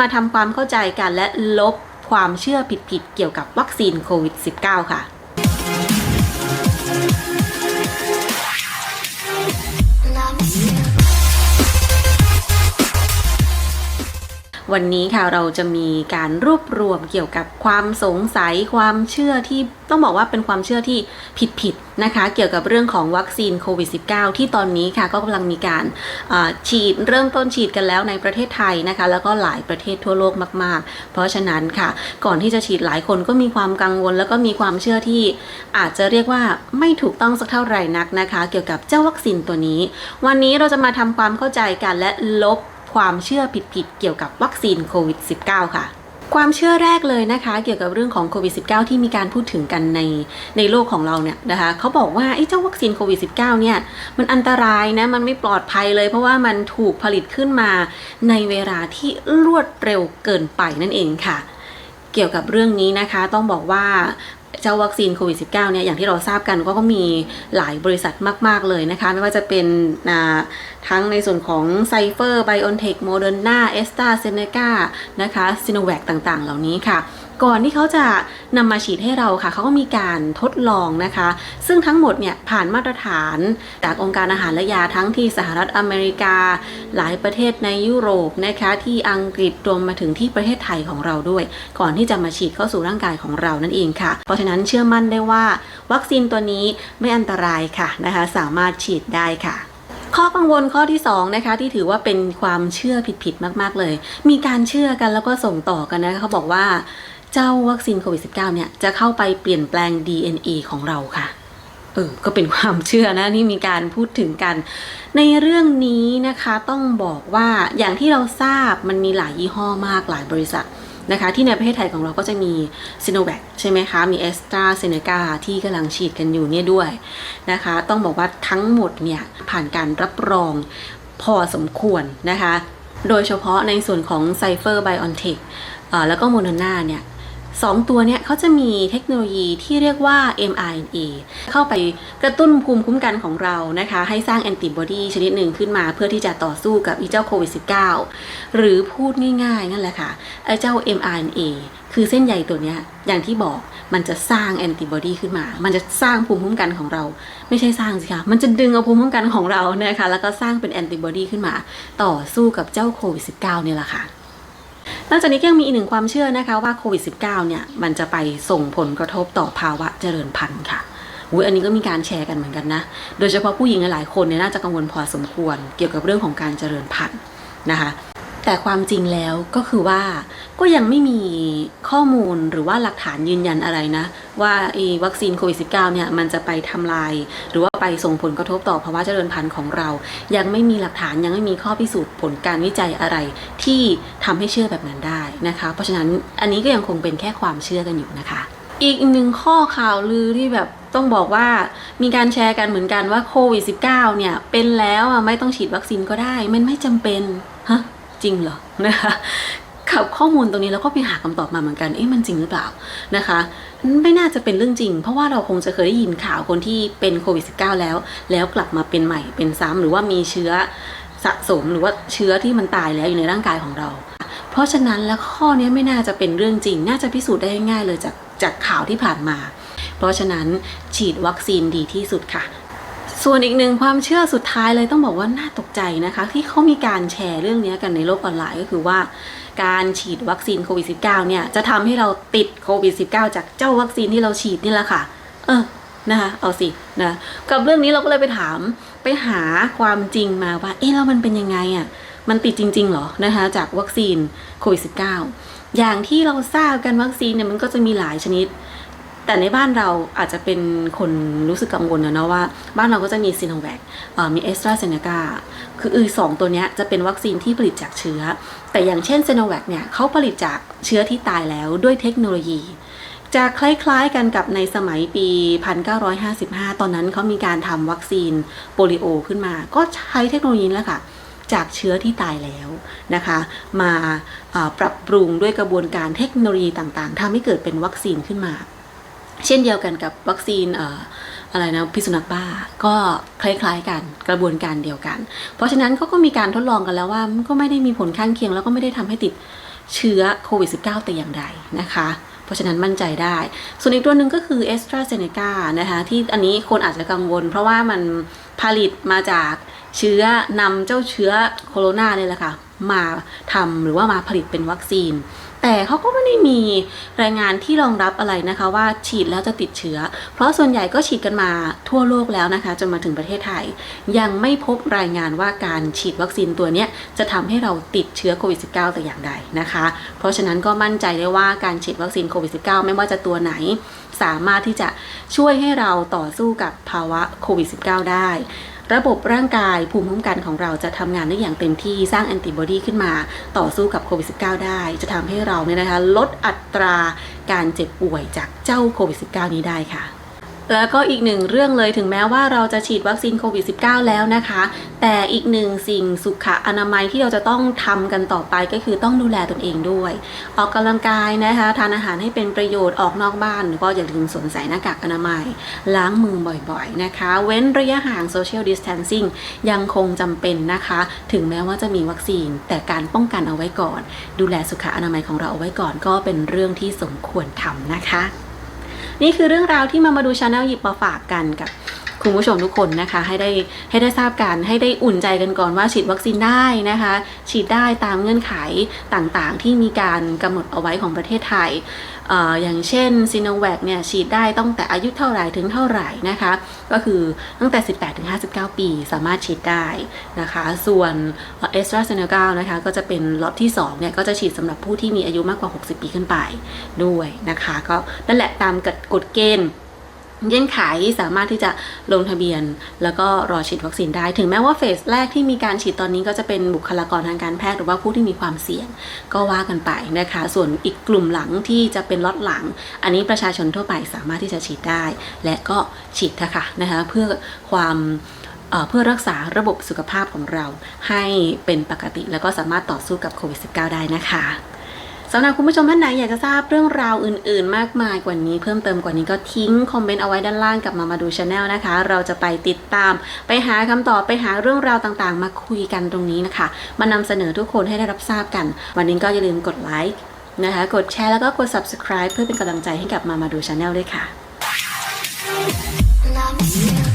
มาทำความเข้าใจกันและลบความเชื่อผิดๆเกี่ยวกับวัคซีนโควิด -19 ค่ะ วันนี้ค่ะเราจะมีการรวบรวมเกี่ยวกับความสงสัยความเชื่อที่ต้องบอกว่าเป็นความเชื่อที่ผิดๆนะคะ เกี่ยวกับเรื่องของวัคซีนโควิด -19 ที่ตอนนี้ค่ะก็กำลังมีการฉีดเริ่มต้นฉีดกันแล้วในประเทศไทยนะคะ แล้วก็หลายประเทศทั่วโลกมาก ๆ เพราะฉะนั้นค่ะ ก่อนที่จะฉีดหลายคนก็มีความกังวล แล้วก็มีความเชื่อที่อาจจะเรียกว่าไม่ถูกต้องสักเท่าไหร่นักนะคะ เกี่ยวกับเจ้าวัคซีนตัวนี้ วันนี้เราจะมาทำความเข้าใจกันและลบ ความเชื่อผิดๆเกี่ยวกับวัคซีนโควิด -19 ค่ะความเชื่อแรกเลยนะคะ เกี่ยวกับเรื่องของโควิด -19 ที่มีการพูดถึงกันในในโลกของเราเนี่ยนะคะเขาบอกว่าไอ้เจ้าวัคซีนโควิด -19 เนี่ยมันอันตรายนะมันไม่ปลอดภัยเลย เพราะว่ามันถูกผลิตขึ้นมาในเวลาที่รวดเร็วเกินไปนั่นเองค่ะ เกี่ยวกับเรื่องนี้นะคะ ต้องบอกว่า เจ้าวัคซีนโควิด -19 เนี่ยอย่างที่เราทราบกันก็ก็มีหลายบริษัทมาก ๆ เลยนะคะ ไม่ว่าจะเป็นทั้งในส่วนของไซเฟอร์ไบโอนเทคโมเดอร์นาเอสตาเซเนกานะคะซิโนแวคต่างๆ เหล่านี้ค่ะ ก่อนที่เขาจะนำมาฉีดให้เราค่ะเขาก็มีการทดลองนะคะ ซึ่งทั้งหมดเนี่ยผ่านมาตรฐานจากองค์การอาหารและยาทั้งที่สหรัฐอเมริกา หลายประเทศในยุโรปนะคะที่อังกฤษรวมมาถึงที่ประเทศไทยของเราด้วย ก่อนที่จะมาฉีดเข้าสู่ร่างกายของเรานั่นเองค่ะ เพราะฉะนั้นเชื่อมั่นได้ว่า วัคซีนตัวนี้ไม่อันตรายค่ะนะคะสามารถฉีดได้ค่ะข้อกังวลข้อที่2นะคะที่ถือว่าเป็นความเชื่อผิดๆมาก ๆเลย มีการเชื่อกันแล้วก็ส่งต่อกันนะเขาบอกว่า เจ้าวัคซีนโควิด -19 เนี่ยจะเข้าไปเปลี่ยนแปลง DNA ของเราค่ะ เออ ก็เป็นความเชื่อนะที่มีการพูดถึงกัน ในเรื่องนี้นะคะต้องบอกว่าอย่างที่เราทราบมันมีหลายยี่ห้อมากหลายบริษัทนะคะที่ในประเทศไทยของเราก็จะมีซิโนแวคใช่ไหมคะ มีเอสตราเซเนกาที่กำลังฉีดกันอยู่เนี่ยด้วยนะคะ ต้องบอกว่าทั้งหมดเนี่ยผ่านการรับรองพอสมควรนะคะ โดยเฉพาะในส่วนของไซเฟอร์ไบออนเทคแล้วก็โมเดอร์นาเนี่ย สองตัวเนี้ยเขาจะมีเทคโนโลยีที่เรียกว่า mRNA เข้าไปกระตุ้นภูมิคุ้มกันของเรานะคะ ให้สร้างแอนติบอดีชนิดหนึ่งขึ้นมา เพื่อที่จะต่อสู้กับอีเจ้าโควิด -19 หรือพูดง่ายๆ นั่นแหละค่ะไอเจ้า mRNA คือเส้นใยตัวเนี้ยอย่างที่บอกมันจะสร้างแอนติบอดีขึ้นมา มันจะสร้างภูมิคุ้มกันของเรา ไม่ใช่สร้างสิคะ มันจะดึงเอาภูมิคุ้มกันของเรานะคะ แล้วก็สร้างเป็นแอนติบอดีขึ้นมา ต่อสู้กับเจ้าโควิด -19 เนี่ยแหละค่ะ นอกจากนี้ยังมีอีกหนึ่งความเชื่อนะคะว่าโควิด -19 เนี่ยมันจะไปส่งผลกระทบต่อภาวะเจริญพันธุ์ค่ะอุ้ยอันนี้ก็มีการแชร์กันเหมือนกันนะ โดยเฉพาะผู้หญิงหลายคนเนี่ยน่าจะกังวลพอสมควร เกี่ยวกับเรื่องของการเจริญพันธุ์นะคะ แต่ความจริงแล้วก็คือว่าก็ยังไม่มีข้อมูลหรือว่าหลักฐานยืนยันอะไรนะ ว่าไอ้วัคซีนโควิด -19 เนี่ยมันจะไปทำลาย หรือว่าไปส่งผลกระทบต่อภาวะเจริญพันธุ์ของเรา ยังไม่มีหลักฐานยังไม่มีข้อพิสูจน์ผลการวิจัยอะไรที่ทำให้เชื่อแบบนั้นได้นะคะ เพราะฉะนั้นอันนี้ก็ยังคงเป็นแค่ความเชื่อกันอยู่นะคะ อีกหนึ่งข้อข่าวลือที่แบบต้องบอกว่ามีการแชร์กันเหมือนกันว่าโควิด -19 เนี่ยเป็นแล้วไม่ต้องฉีดวัคซีนก็ได้ มันไม่จำเป็นฮะ จริงเหรอนะคะขับข้อมูลตรงนี้แล้วก็ไปหาคำตอบมาเหมือนกันเอ๊ะมันจริงหรือเปล่านะคะไม่น่าจะเป็นเรื่องจริง เพราะว่าเราคงจะเคยได้ยินข่าวคนที่เป็นโควิด -19 แล้ว แล้วกลับมาเป็นใหม่เป็นซ้ำหรือว่ามีเชื้อสะสมหรือว่าเชื้อที่มันตายแล้วอยู่ในร่างกายของเรา เพราะฉะนั้นแล้วข้อนี้ไม่น่าจะเป็นเรื่องจริง น่าจะพิสูจน์ได้ง่ายเลยจากจากข่าวที่ผ่านมา เพราะฉะนั้นฉีดวัคซีนดีที่สุดค่ะ ส่วนอีกหนึ่งความเชื่อสุดท้ายเลยต้องบอกว่าน่าตกใจนะคะ ที่เขามีการแชร์เรื่องนี้กันในโลกออนไลน์ก็คือว่า การฉีดวัคซีนโควิด -19 เนี่ยจะทำให้เราติดโควิด -19 จากเจ้าวัคซีนที่เราฉีดนี่แหละค่ะ เออนะคะเอาสินะกับเรื่องนี้เราก็เลยไปถามไปหาความจริงมาว่า เอ๊ะแล้วมันเป็นยังไงอะ่ะมันติดจริงๆเหรอนะคะจากวัคซีนโควิด -19 อย่างที่เราทราบกันวัคซีนเนี่ยมันก็จะมีหลายชนิด แต่ในบ้านเราอาจจะเป็นคนรู้สึกกังวลนะเนาะว่า บ้านเราก็จะมีซีโนแวคมีเอสตราเซเนกาคืออือสองตัวนี้จะเป็นวัคซีนที่ผลิตจากเชื้อ แต่อย่างเช่นซีโนแวคเนี่ยเขาผลิตจากเชื้อที่ตายแล้วด้วยเทคโนโลยี จะคล้ายๆกันกับในสมัยปี 1955 ตอนนั้นเขามีการทำวัคซีนโปลิโอ ขึ้นมา ก็ใช้เทคโนโลยีแหละค่ะจากเชื้อที่ตายแล้วนะคะมาอ่าปรับปรุงด้วยกระบวนการเทคโนโลยีต่างๆทำให้เกิดเป็นวัคซีนขึ้นมา เช่นเดียวกันกับวัคซีนอะไรนะพิษสุนัขบ้าก็คล้ายๆกันกระบวนการเดียวกัน เพราะฉะนั้นเขาก็มีการทดลองกันแล้วว่ามันก็ไม่ได้มีผลข้างเคียง แล้วก็ไม่ได้ทำให้ติดเชื้อโควิด -19 แต่อย่างใดนะคะ เพราะฉะนั้นมั่นใจได้ ส่วนอีกตัวหนึ่งก็คือ a s t r a z เซ e c a นะคะที่อันนี้คนอาจจะกังวล เพราะว่ามันผลิตมาจากเชื้อนำเจ้าเชื้อโคโรนาเนี่ยแหละค่ะมาทำหรือว่ามาผลิตเป็นวัคซีน แต่เขาก็ไม่ได้มีรายงานที่รองรับอะไรนะคะว่าฉีดแล้วจะติดเชื้อ เพราะส่วนใหญ่ก็ฉีดกันมาทั่วโลกแล้วนะคะจนมาถึงประเทศไทย ยังไม่พบรายงานว่าการฉีดวัคซีนตัวนี้จะทำให้เราติดเชื้อโควิด -19 แต่อย่างใดนะคะ เพราะฉะนั้นก็มั่นใจได้ว่าการฉีดวัคซีนโควิด -19 ไม่ว่าจะตัวไหน สามารถที่จะช่วยให้เราต่อสู้กับภาวะโควิด -19 ได้ ระบบร่างกายภูมิคุ้มกันของเราจะทำงานได้อย่างเต็มที่สร้างแอนติบอดีขึ้นมาต่อสู้กับโควิด -19 ได้ จะทำให้เราเนี่ยนะคะลดอัตราการเจ็บป่วยจากเจ้าโควิด -19 นี้ได้ค่ะ แล้วก็อีกหนึ่งเรื่องเลยถึงแม้ว่าเราจะฉีดวัคซีนโควิด -19 แล้วนะคะ แต่อีกหนึ่งสิ่งสุขอนามัยที่เราจะต้องทำกันต่อไปก็คือต้องดูแลตนเองด้วย ออกกำลังกายนะคะ ทานอาหารให้เป็นประโยชน์ออกนอกบ้านก็อย่าลืมสวมใส่หน้ากากอนามัย ล้างมือบ่อยๆนะคะ เว้นระยะห่าง social distancing ยังคงจำเป็นนะคะ ถึงแม้ว่าจะมีวัคซีน แต่การป้องกันเอาไว้ก่อน ดูแลสุขอนามัยของเราเอาไว้ก่อนก็เป็นเรื่องที่สมควรทำนะคะ นี่คือเรื่องราวที่มามาดูชาแนลหยิบมาฝากกันกับ คุณผู้ชมทุกคนนะคะให้ได้ให้ได้ทราบกันให้ได้อุ่นใจกันก่อนว่าฉีดวัคซีนได้นะคะ ฉีดได้ตามเงื่อนไขต่างๆ ที่มีการกำหนดเอาไว้ของประเทศไทยอออย่างเช่นซีโนแวคเนี่ยฉีดได้ตั้งแต่อายุเท่าไหร่ถึงเท่าไหร่นะคะ ก็คือตั้งแต่ 18ถึง59 ปีสามารถฉีดได้นะคะ ส่วนเอสตราเซเนกานะคะก็จะเป็นล็อตที่2เนี่ยก็จะฉีดสำหรับผู้ที่มีอายุมากกว่า 60 ปีขึ้นไปด้วยนะคะ ก็นั่นแหละตามกฎเกณฑ์ เงื่อนไขสามารถที่จะลงทะเบียน แล้วก็รอฉีดวัคซีนได้ ถึงแม้ว่าเฟสแรกที่มีการฉีดตอนนี้ก็จะเป็นบุคลากรทางการแพทย์หรือว่าผู้ที่มีความเสี่ยง ก็ว่ากันไปนะคะ ส่วนอีกกลุ่มหลังที่จะเป็นล็อตหลัง อันนี้ประชาชนทั่วไปสามารถที่จะฉีดได้ และก็ฉีดเถอะค่ะนะคะเพื่อความเอ่อเพื่อรักษาระบบสุขภาพของเราให้เป็นปกติ แล้วก็สามารถต่อสู้กับโควิด -19 ได้นะคะ สำหรับคุณผู้ชมท่านไหนอยากจะทราบเรื่องราวอื่น ๆ มากมายกว่านี้ เพิ่มเติมกว่านี้ก็ทิ้งคอมเมนต์เอาไว้ด้านล่างกับมามาดูชาแนลนะคะ เราจะไปติดตาม ไปหาคำตอบไปหาเรื่องราวต่างๆ มาคุยกันตรงนี้นะคะมานำเสนอทุกคนให้ได้รับทราบกัน วันนี้ก็อย่าลืมกดไลค์นะคะ กดแชร์แล้วก็กด subscribe เพื่อเป็นกำลังใจให้กับมามาดูชาแนลด้วยค่ะ Love you.